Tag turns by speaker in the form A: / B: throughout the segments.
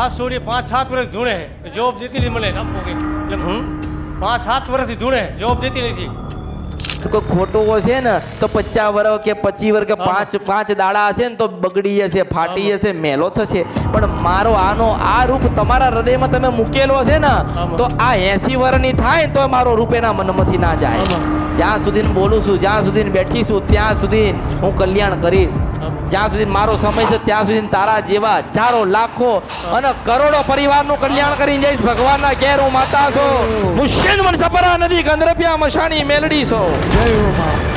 A: આ સોડી પાંચ સાત વર્ષ ધૂણે જોબ દેતી નહીં મને આપો કે. એટલે હું પાંચ સાત વર્ષથી ધૂણે જોબ દેતી નથી.
B: તો કોઈ ખોટું હશે ને તો પચાસ વર્ષ કે પચીસ વર્ષ કે પાંચ પાંચ દાડા હશે ને તો બગડી જશે ફાટી જશે મેલો થશે. પણ મારો આનો આ રૂપ તમારા હૃદયમાં તમે મૂકેલો હશે ને તો આ એસી વર્ષની થાય તો મારો રૂપ એના મનમાંથી ના જાય. જ્યાં સુધી બોલું છું જ્યાં સુધી બેઠીશું ત્યાં સુધી હું કલ્યાણ કરીશ. જ્યાં સુધી મારો સમય છે, ત્યાં સુધી તારા જેવા હજારો, લાખો અને કરોડો પરિવારનું કલ્યાણ કરી જઈશ. ભગવાનના ઘેર હું માતા છો. શેન મન સપરા નદી ગંદરપિયા મશાણી મેલડી છો.
C: જય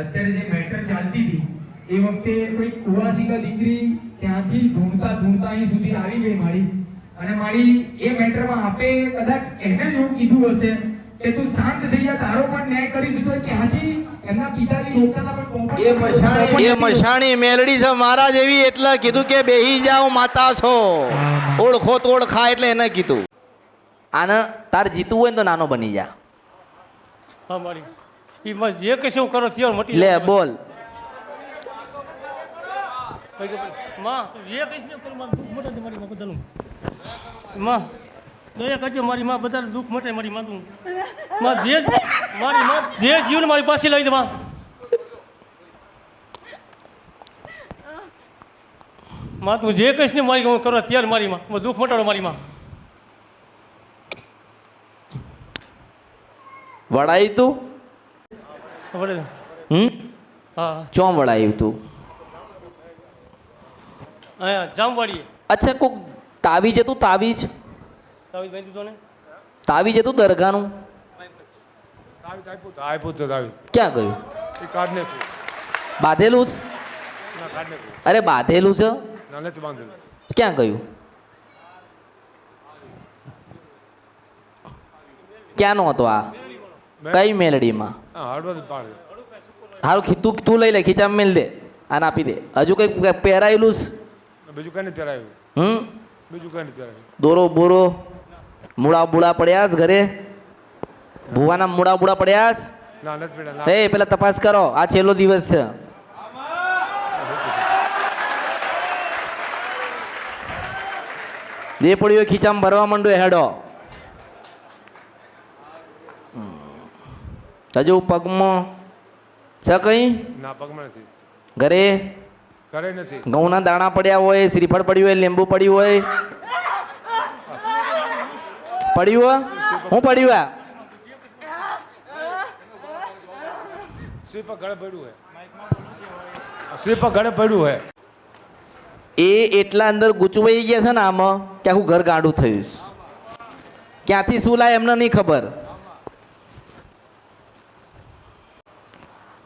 D: અત્યારે જે મેટર ચાલતી હતી એ વખતે કોઈ કુવાસિકા દીકરી ત્યાંથી ધૂણતા ધૂણતા અહીં સુધી આવી ગઈ મારી. અને મારી એ મેટરમાં આપે કદાચ એને જ એવું કીધું હશે કે તું શાંત થઈ જા તારો પણ ન્યાય કરીશું તો ત્યાંથી એમના પિતાજી રોકતા હતા
B: એ મશાણી એ મશાણી મેલડી છે મારા જેવી એટલે કીધું કે બેહી જાઓ માતા છો. ઓળખો તો ઓળખા એટલે એને કીધું. આને તાર જીતવું હોય ને તો નાનો બની જા.
A: હા મારી. એ જે કશું હું કરો થયો મટી
B: લે બોલ.
A: માં જે કહીશ ને કરું મારું દુઃખ મટે મારી માં બધાનું. માં દયા કરજે મારી માં બધા દુઃખ મટે મારી માં તું માં જે મારી માં જે જીવન મારી પાસે લઈ દે માં. માં તું જે કહીશ ને મારી હું કરવા તૈયાર મારી માં દુઃખ મટાડો મારી માં.
B: વડાઈ તું? હમ
A: હા.
B: ચોમ વડાયું તું.
A: અહીંયા જામવાડીએ
B: અચ્છા કોક તાવીજ હતું તાવીજ
A: તાવીજ બાંધી દીધો ને
B: તાવીજ હતું દરગાહનું?
E: તાવીજ આપ્યું તો આપ્યું તો તાવીજ
B: ક્યાં ગયું?
E: એ કાઢ ને
B: બાંધેલું
E: ને
B: અરે બાંધેલું છે?
E: ના નથી બાંધેલું.
B: ક્યાં ગયું? ક્યાંનો હતો આ? કઈ મેલડીમાં? હાલ તું તું લઈ લે ખીચા મેલ દે આને આપી દે. હજુ કંઈક પહેરાયેલું
E: બીજું કઈ પહેરાયું.
B: હમ?
E: બીજું કઈ પહેરાયું.
B: દોરો બોરો મૂળા બુળા પડ્યા છે ઘરે? ભુવાના મૂળા બુળા પડ્યા છે? એ પેલા તપાસ કરો આ છેલ્લો દિવસ છે. જે પડ્યું ખીચામાં ભરવા માંડ્યો હેડો. હજુ પગમાં. છે કઈ?
E: ના પગમાં નથી.
B: ઘરે?
E: ઘરે નથી.
B: ઘઉંના દાણા પડ્યા હોય શ્રીફળ પડ્યું હોય લીંબુ પડ્યું હોય. પડ્યું હોય? હું પડ્યું આ?
E: શ્રીફળ ઘરે પડ્યું હે શ્રીફળ ઘરે પડ્યું હે
B: એ એટલા અંદર ગૂંચવાઈ ગયા છે ને આમાં કે આખું ઘર ગાંડું થયું ક્યાંથી શું લાય એમને નહીં ખબર.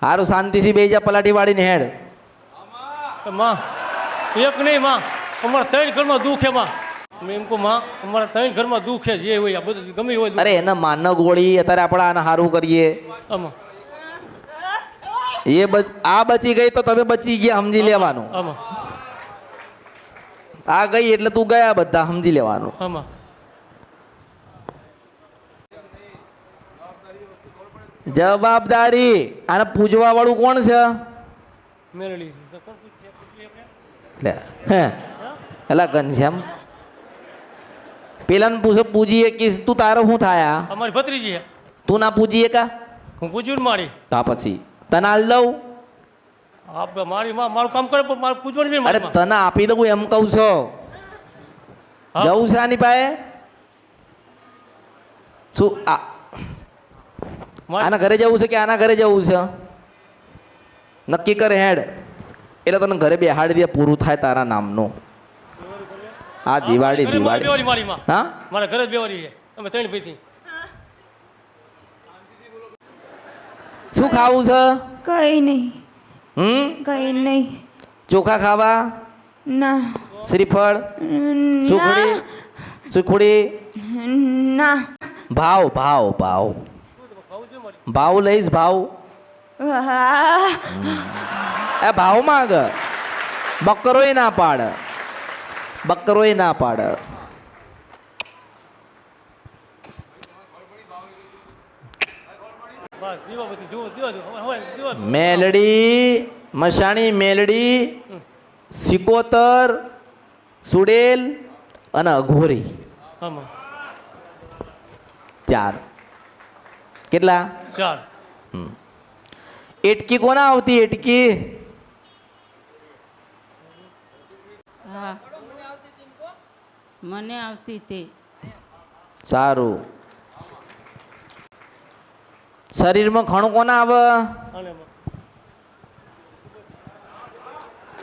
B: સારું શાંતિથી બે જા પલાટી વાળીને
A: હેડમાં એક નહીં માં અમારા ત્રણ ઘરમાં દુઃખ એમાં માં. એમ કહું માં અમારા ત્રણ ઘરમાં દુઃખ જે હોય આ બધું ગમે હોય
B: અરે એને માનવ ગોળી અત્યારે આપણે આને સારું કરીએ.
A: આમાં.
B: એ આ બચી ગઈ તો તમે બચી ગયા સમજી લેવાનું. આ ગઈ એટલે તું ગયા બધા સમજી લેવાનું. જવાબદારી. આને પૂજવા વાળું કોણ છે? એટલે ઘનશ્યામ પેલાને પૂછો પૂજીએ કે તું તારો શું થાય?
A: અમારી ભત્રીજી
B: તું ના પૂજીએ કા?
A: હું પૂજ્યું ને મારી.
B: તા પછી તને હાલ દઉં?
A: આપ મારી માં મારું કામ કરે પણ મારે પૂજવાની
B: અરે તને આપી દઉં એમ કહું છો? જવું છે આની પાસે? શું આ આના ઘરે જવું છે કે આના ઘરે જવું છે? નક્કી કરે હેડ. એટલે તને ઘરે બેહાડી દે પૂરું થાય તારા નામનું. આ દિવાળી દિવાળી. હા?
A: મારા ઘરે જ બેવાની છે. અમે ત્રણ ભાઈથી.
B: શું ખાવું છે?
F: કઈ નહીં.
B: હમ?
F: કઈ નહીં.
B: ચોખા ખાવા?
F: ના.
B: શ્રીફળ? સુખડી? સુખડી?
F: ના.
B: ભાવ ભાવ ભાવ. ભાવ લઈશ ભાવ. એ ભાવ માંગ. બકરોય ના પાડ. બકરોય ના પાડ. મેલડી મશાણી મેલડી સિકોતર સુડેલ અને અઘોરી. ચાર. કેટલા?
A: ચાર.
B: એટકી કોના આવતી એટકી?
C: મને આવતી તે.
B: સારું. શરીરમાં ખણું કોના આવે.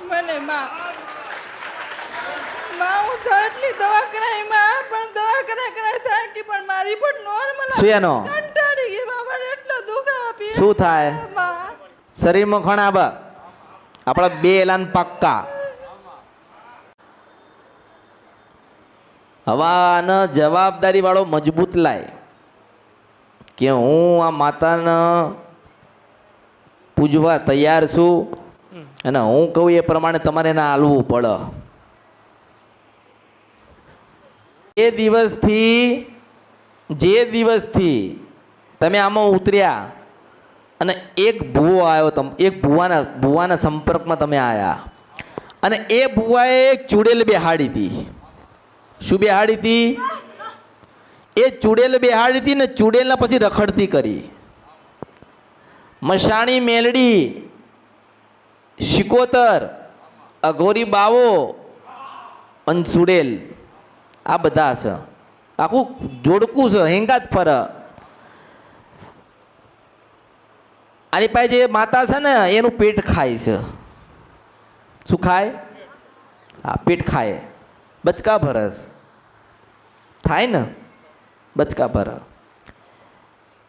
F: મને માં. માં હું તો એટલી દવા કરાવી માં પણ દવા કરાય કરાય થાકી પણ મારી પણ નોર્મલ
B: શું શું થાય? શરીરમાં ઘણા બા. આપણા બે એલાન પાક્કા. હવે આને જવાબદારી વાળો મજબૂત લાય. કે હું આ માતાને પૂજવા તૈયાર છું અને હું કહું એ પ્રમાણે તમારે એને હાલવું પડે. એ દિવસથી, જે દિવસથી તમે આમાં ઉતર્યા અને એક ભૂવો આવ્યો તમ, એક ભૂવાના ભૂવાના સંપર્કમાં તમે આવ્યા અને એ ભૂવાએ એક ચૂડેલ બેહાડી હતી શું બેહાડી હતી એ ચૂડેલ બેહાડી હતી ને ચૂડેલના પછી રખડતી કરી. મશાણી મેલડી, શિકોતર, અઘોરી બાવો અને ચૂડેલ. આ બધા છે. આખું જોડકું છે હેંગા જ ફરે આની પાસે જે માતા છે ને એનું પેટ ખાય છે. શું ખાય? હા પેટ ખાય. બચકા ભરસ. થાય ને? બચકા ભર.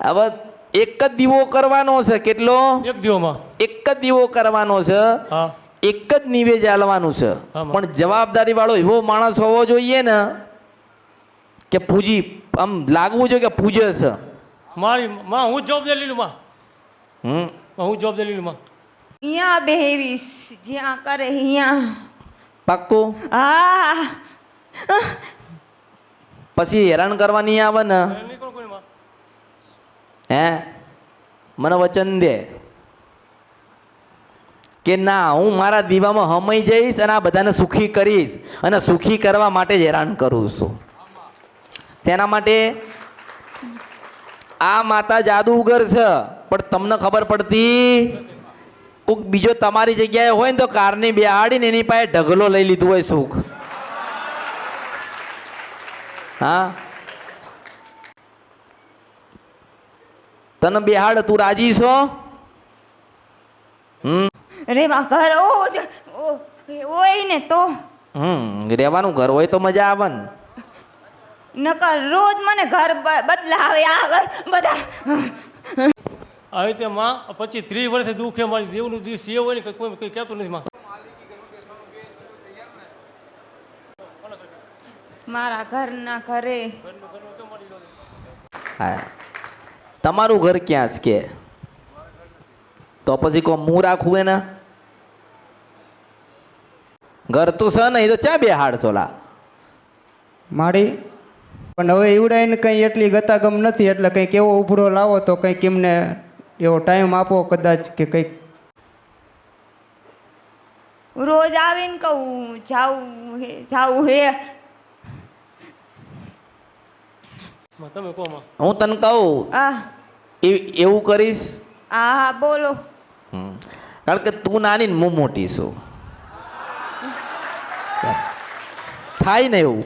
B: હવે એક જ દીવો કરવાનો છે કેટલો?
A: એક દીવોમાં.
B: એક જ દીવો કરવાનો છે. એક જ નિવેજ આલવાનું છે. પણ જવાબદારી વાળો એવો માણસ હોવો જોઈએ ને કે પૂજી આમ લાગવું જોઈએ કે પૂજે છે.
A: મારી માં હું જવાબદારી લીધું માં.
B: હમ.
A: હું જોબ દલીલમાં.
F: અહીંયા બેહીવીશ જ્યાં કરે અહીંયા.
B: પાક્કું?
F: હા.
B: પછી હેરાન કરવાની આવે ને? હે? મને વચન દે. કે ના હું મારા દીવામાં હમાઈ જઈશ અને આ બધાને સુખી કરીશ અને સુખી કરવા માટે જ હેરાન કરું છું. તેના માટે? આ માતા જાદુગર છે. પણ તમને ખબર પડતી? કોઈક બીજો તમારી જગ્યાએ હોય ને તો કારની બેહાડીને એની પાસે ઢગલો લઈ લીધું હોય સુખ. હા? તને બેહાડ તું રાજી છો? હમ?
F: રે બા ઘર હોય ને તો.
B: હમ રેવાનું ઘર હોય તો મજા આવે ને.
F: નકર રોજ મને ઘર બદલાવે આવે બધા.
A: આવી રીતે માં પછી ત્રીસ વર્ષથી દુઃખ એ મારી દેવનું દિવસ એ હોય ને કે કોઈ કંઈ કહેતું નથી માં
F: મારા ઘરના ઘરે.
B: હા. તમારું ઘર ક્યાં છે કે? તો પછી કો મું રાખવું એના? ઘર તો છે ને એ તો ચા બેહાડ છોલા
D: માડી પણ હવે ઈવડાઈને કંઈ એટલી ગતાગમ નથી એટલે કંઈક એવો ઉભરો લાવો તો કંઈક એમને એવો ટાઈમ આપો કદાચ કે કંઈક
F: રોજ આવીને કહું જાવું હે જાવું હે.
A: તમે કહો
B: હું તને કહું
F: આ
B: એ- એવું કરીશ?
F: હા હા બોલો.
B: હમ. કારણ કે તું નાની ને હું મોટી છું. થાય ને એવું.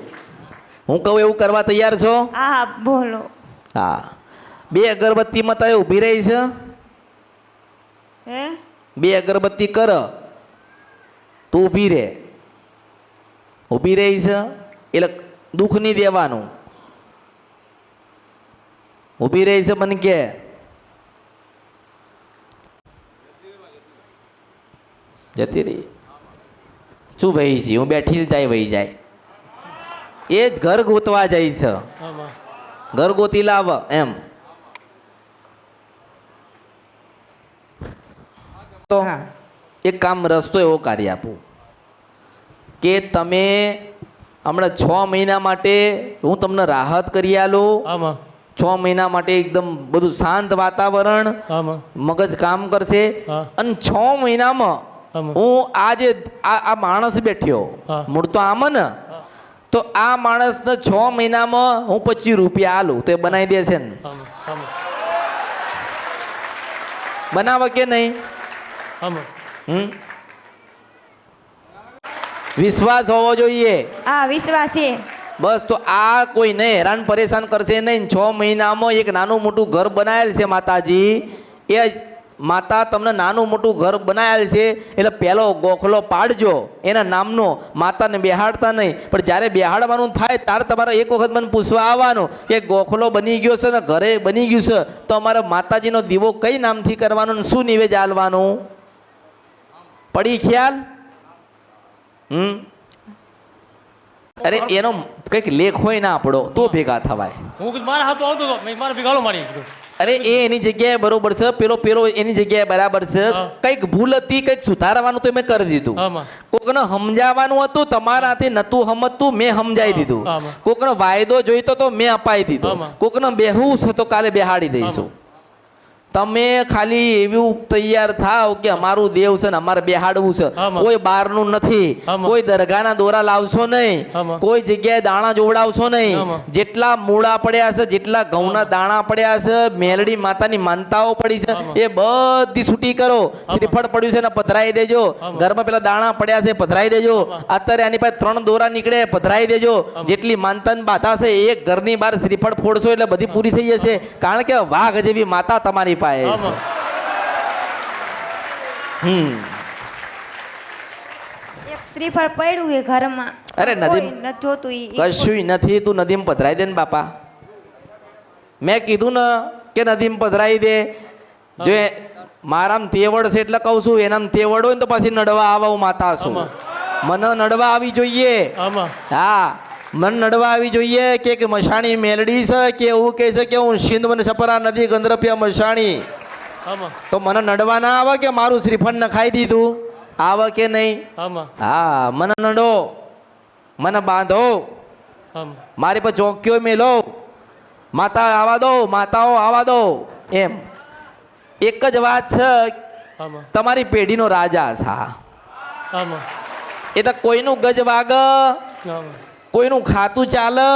B: હું કહું એવું કરવા તૈયાર છો?
F: હા હા બોલો.
B: હા. બે અગરબત્તીમાં તારે ઊભી રહી છે?
F: હે?
B: બે અગરબત્તી કર. તું ઊભી રહે. ઊભી રહી છે એટલે દુઃખ નહીં દેવાનું. ઊભી રહી છે મને કે. જતી રહી. શું વહી છે? હું બેઠી જાય વહી જાય. એ જ ઘર ગોતવા જાય છે. ઘર ગોતી લાવ એમ. તો
D: હા.
B: એક કામ રસ્તો એવો કાર્ય આપું કે તમે હમણાં છ મહિના માટે હું તમને રાહત કરી આલું. છ મહિના માટે એકદમ બધું શાંત વાતાવરણ મગજ કામ કરશે. અને છ મહિનામાં હું આજે આ આ માણસ બેઠ્યો. મૂળ તો આમ ને. તો આ માણસને છ મહિનામાં હું પચીસ રૂપિયા આલું. તો એ બનાવી દેશે ને. બનાવે કે નહીં? હમ? વિશ્વાસ હોવો જોઈએ.
G: હા વિશ્વાસ છે.
B: બસ તો આ કોઈને હેરાન પરેશાન કરશે નહીં. છ મહિનામાં એક નાનું મોટું ઘર બનાવેલ છે માતાજી. એ માતા તમને નાનું મોટું ઘર બનાવેલ છે. એટલે પહેલો ગોખલો પાડજો. એના નામનો માતાને બેહાડતા નહીં. પણ જ્યારે બેહાડવાનું થાય ત્યારે તમારે એક વખત મને પૂછવા આવવાનું કે ગોખલો બની ગયો છે ને ઘરે બની ગયું છે? તો અમારે માતાજીનો દીવો કઈ નામથી કરવાનો ને શું નિવેદ આલવાનું? પડી ખ્યાલ? હમ? અરે એનો કંઈક લેખ હોય ના આપણો તો ભેગા થવાય.
A: હું મારા હાથો આવતો હતો મારા ભેગાડો મારી
B: અરે એ એની જગ્યાએ બરોબર છે પેલો પેલો એની જગ્યાએ બરાબર છે. કંઈક ભૂલ હતી કંઈક સુધારવાનું તો મેં કરી દીધું. કોકને સમજાવવાનું હતું તમારાથી નતું સમજતું મેં સમજાવી દીધું. કોકનો વાયદો જોઈતો તો મેં અપાઈ દીધો. કોકને બેહવું છે તો કાલે બેહાડી દઈશું. તમે ખાલી એવું તૈયાર થાવ કે અમારું દેવ છે ને અમારે બેહાડવું છે. કોઈ બહારનું નથી. કોઈ દરગાહના દોરા લાવશો નહીં. કોઈ જગ્યાએ દાણા જોવડાવશો નહીં. જેટલા મૂળા પડ્યા છે જેટલા ઘઉંના દાણા પડ્યા છે મેલડી માતાની માનતાઓ પડી છે એ બધી છૂટી કરો. શ્રીફળ પડ્યું છે ને પધરાઈ દેજો. ઘરમાં પેલા દાણા પડ્યા છે પધરાઈ દેજો. અત્યારે આની પાસે ત્રણ દોરા નીકળે પધરાઈ દેજો. જેટલી માનતાની બાધા છે એક ઘરની બહાર શ્રીફળ ફોડશો એટલે બધી પૂરી થઈ જશે. કારણ કે વાઘ જેવી માતા તમારી પાસે છે. હમ.
G: શ્રીફળ પડ્યું એ ઘરમાં.
B: અરે નદી-
G: નથી જોતું
B: કશું નથી તું નદીમાં પધરાઈ દે ને બાપા. મેં કીધું ને કે નદીમાં પધરાઈ દે. જો મારા તેવડ છે એટલે કહું છું એના તેવડ હોય ને તો પછી નડવા આવા હું માતા છું મને નડવા આવી જોઈએ. હા. મન નડવા આવી જોઈએ કે કે મશાણી મેલડી છે કે એવું કહે છે કે હું સિંધ મને સપરા નદી ગંદરપિયા મશાણી તો મને નડવા ના આવે કે મારું શ્રીફળ નખાઈ દીધું? આવે કે નહીં? હા મને નડો. મને બાંધો. મારી પર ચોક્યો મેલો. માતા આવા દો માતાઓ આવા દો. એમ. એક જ વાત છે તમારી પેઢીનો રાજા છે. એટલે કોઈનું ગજ વાગ કોઈનું ખાતું ચાલે?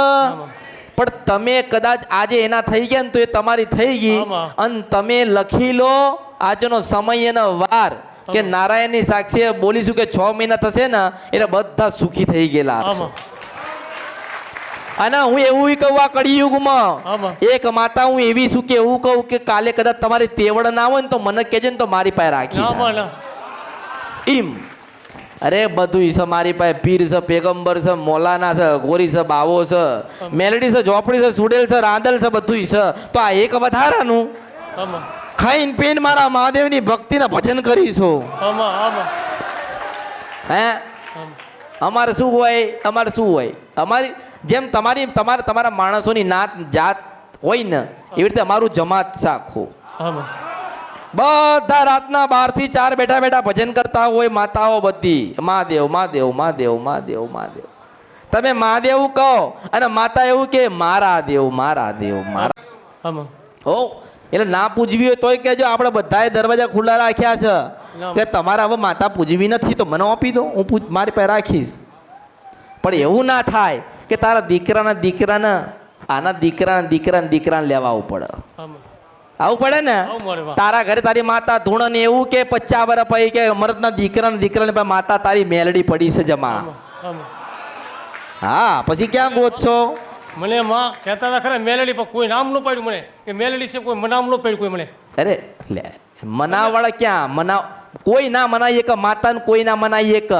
B: પણ તમે કદાચ આજે એના થઈ ગયા ને તો એ તમારી થઈ ગઈ. અને તમે લખી લો આજનો સમય એનો વાર કે નારાયણની સાક્ષીએ બોલીશું કે છ મહિના થશે ને એટલે બધા સુખી થઈ ગયેલા અને હું એવું કહું આ કળિયુગમાં એક માતા હું એવી છું કે એવું કહું કે કાલે કદાચ તમારી તેવડ ના હોય ને તો મને કહેજો ને તો મારી પાસે રાખી એમ. અરે બધું છે મારી પાસે પીર છે પેગમ્બર છે મોલાના છે ગોરી છે બાવો છે મેલડી છે ઝોપડી છે સુડેલ છે રાંદલ છે બધું છે. તો આ એક વધારાનું. ખાઈને પીને મારા મહાદેવની ભક્તિના ભજન કરીશું. હે? અમારે શું હોય? અમારે શું હોય? અમારી જેમ તમારી તમારા તમારા માણસોની નાત જાત હોય ને એવી રીતે અમારું જમાત છે આખું. બધા રાતના બારથી ચાર બેઠા બેઠા ભજન કરતા હોય માતાઓ બધી. મહાદેવ મહાદેવ મહાદેવ મહાદેવ મહાદેવ. તમે મહાદેવ કહો અને માતા એવું કે મારા દેવ મારા દેવ મારા હો એટલે ના પૂજવી હોય તોય કેજો આપણે બધાએ દરવાજા ખુલ્લા રાખ્યા છે. કે તમારે હવે માતા પૂજવી નથી તો મને આપી દો હું પૂજ મારી પાસે રાખીશ. પણ એવું ના થાય કે તારા દીકરાના દીકરાને આના દીકરાના દીકરાના દીકરાને લેવા પડે. આવું પડે ને. તારા ઘરે તારી માતા ધૂણ ને એવું કે પચ્ચા વર પછી કે મરદના દીકરાના દીકરા ને માતા તારી મેલડી પડી છે જમા. હા પછી ક્યાં ગોતશો
A: મને માં કહેતા હતા ખરા મેલડી પર કોઈ નામ ન પડ્યું મને. કે મેલડી છે કોઈ નામ ન પડ્યું કોઈ મને.
B: અરે લે મનાવાળા ક્યાં? મના કોઈ ના મનાય એક માતાને કોઈ ના મનાય એક.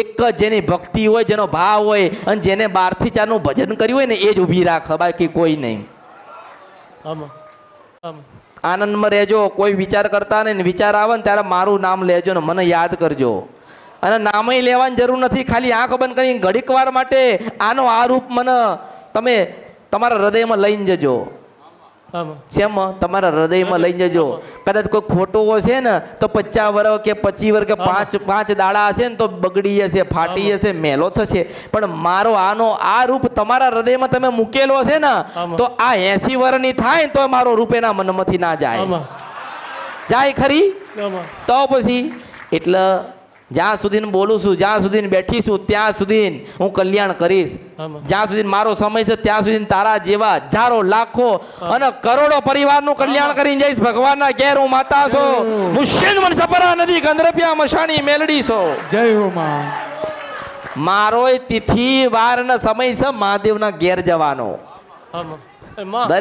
B: એક જેની ભક્તિ હોય જેનો ભાવ હોય અને જેને બારથી ચારનું ભજન કર્યું હોય ને એ જ ઊભી રાખ બાકી કોઈ નહીં.
A: આમાં.
B: આનંદમાં રહેજો, કોઈ વિચાર કરતા નહીં વિચાર આવે ને ત્યારે મારું નામ લેજો ને મને યાદ કરજો. અને નામય લેવાની જરૂર નથી, ખાલી આંખ બંધ કરી ઘડીક વાર માટે આનો આ રૂપ મને તમે તમારા હૃદયમાં લઈને જજો. શેમ? તમારા હૃદયમાં લઈ જજો. કદાચ કોઈ ખોટો હશે ને તો પચાસ વર્ષ કે પચીસ વર્ષ કે પાંચ પાંચ દાડા હશે ને તો બગડી જશે ફાટી જશે મેલો થશે. પણ મારો આનો આ રૂપ તમારા હૃદયમાં તમે મૂકેલો હશે ને તો આ એસી વર્ષની થાય ને તો મારો રૂપ એના મનમાંથી ના જાય. જાય ખરી? તો પછી એટલે જ્યાં સુધી બોલું છું જ્યાં સુધી બેઠીશું ત્યાં સુધી હું કલ્યાણ કરીશ. જ્યાં સુધી મારો સમય છે ત્યાં સુધી તારા જેવા હજારો લાખો અને કરોડો પરિવારનું કલ્યાણ કરીને જઈશ. ભગવાનના ઘેર હું માતા છો. હું શેનવન સપરા નદી ગંધરપિયા મશાણી મેલડી છો.
D: જય હો માં.
B: મારો તિથિ વાર ને સમય છે મહાદેવના ઘેર જવાનો. દરેક